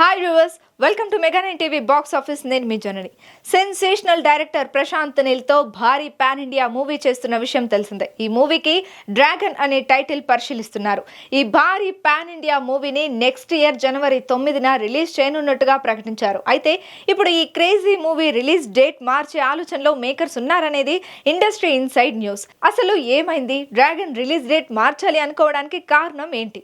Hi viewers welcome to mega nine TV box office నేను మీ Janani. Sensational director Prashanth నీల్తో భారీ పాన్ ఇండియా మూవీ చేస్తున్న విషయం తెలిసిందే. ఈ మూవీకి డ్రాగన్ అనే టైటిల్ పరిశీలిస్తున్నారు. ఈ భారీ పాన్ ఇండియా మూవీని నెక్స్ట్ ఇయర్ జనవరి తొమ్మిదిన రిలీజ్ చేయనున్నట్టుగా ప్రకటించారు. అయితే ఇప్పుడు ఈ క్రేజీ మూవీ రిలీజ్ డేట్ మార్చే ఆలోచనలో మేకర్స్ ఉన్నారనేది ఇండస్ట్రీ ఇన్సైడ్ న్యూస్ అసలు ఏమైంది? డ్రాగన్ రిలీజ్ డేట్ మార్చాలి అనుకోవడానికి కారణం ఏంటి?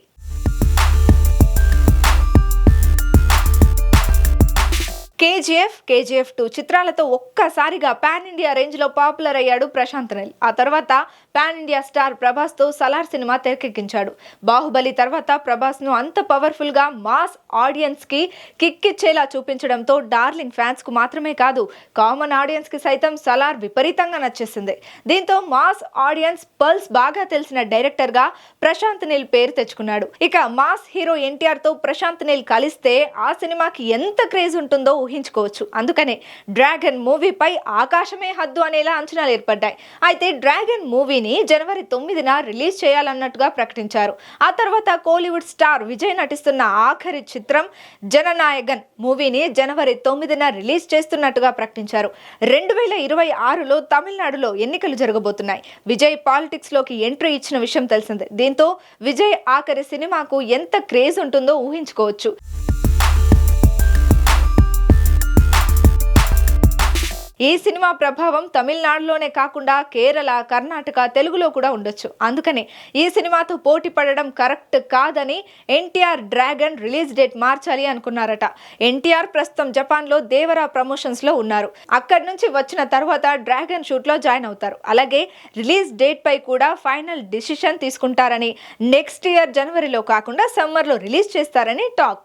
కేజీఎఫ్ కేజీఎఫ్ టూ చిత్రాలతో ఒక్కసారిగా పాన్ ఇండియా రేంజ్లో పాపులర్ అయ్యాడు ప్రశాంత్ నీల్ ఆ తర్వాత పాన్ ఇండియా స్టార్ ప్రభాస్తో సలార్ సినిమా తెరకెక్కించాడు. బాహుబలి తర్వాత ప్రభాస్ను అంత పవర్ఫుల్గా మాస్ ఆడియన్స్కి కిక్కిచ్చేలా చూపించడంతో డార్లింగ్ ఫ్యాన్స్కు మాత్రమే కాదు కామన్ ఆడియన్స్కి సైతం సలార్ విపరీతంగా నచ్చేసింది. దీంతో మాస్ ఆడియన్స్ పల్స్ బాగా తెలిసిన డైరెక్టర్గా ప్రశాంత్ నీల్ పేరు తెచ్చుకున్నాడు. ఇక మాస్ హీరో ఎన్టీఆర్తో ప్రశాంత్ నీల్ కలిస్తే ఆ సినిమాకి ఎంత క్రేజ్ ఉంటుందో ఊహించుకోవచ్చు. అందుకనే డ్రాగన్ మూవీపై ఆకాశమే హద్దు అనేలా అంచనాలు ఏర్పడ్డాయి. అయితే డ్రాగన్ మూవీని జనవరి తొమ్మిదిన రిలీజ్ చేయాలన్నట్టుగా ప్రకటించారు. ఆ తర్వాత కోలీవుడ్ స్టార్ విజయ్ నటిస్తున్న ఆఖరి చిత్రం జననాయగన్ మూవీని జనవరి తొమ్మిదిన రిలీజ్ చేస్తున్నట్టుగా ప్రకటించారు. రెండు వేల ఇరవై ఆరులో తమిళనాడులో ఎన్నికలు జరగబోతున్నాయి. విజయ్ పాలిటిక్స్లోకి ఎంట్రీ ఇచ్చిన విషయం తెలిసిందే. దీంతో విజయ్ ఆఖరి సినిమాకు ఎంత క్రేజ్ ఉంటుందో ఊహించుకోవచ్చు. ఈ సినిమా ప్రభావం తమిళనాడులోనే కాకుండా కేరళ కర్ణాటక తెలుగులో కూడా ఉండొచ్చు. అందుకనే ఈ సినిమాతో పోటీ పడడం కరెక్ట్ కాదని ఎన్టీఆర్ డ్రాగన్ రిలీజ్ డేట్ మార్చాలి అనుకున్నారట. ఎన్టీఆర్ ప్రస్తుతం జపాన్లో దేవరా ప్రమోషన్స్లో ఉన్నారు. అక్కడి నుంచి వచ్చిన తర్వాత డ్రాగన్ షూట్లో జాయిన్ అవుతారు. అలాగే రిలీజ్ డేట్ పై కూడా ఫైనల్ డిసిషన్ తీసుకుంటారని నెక్స్ట్ ఇయర్ జనవరిలో కాకుండా సమ్మర్లో రిలీజ్ చేస్తారని టాక్.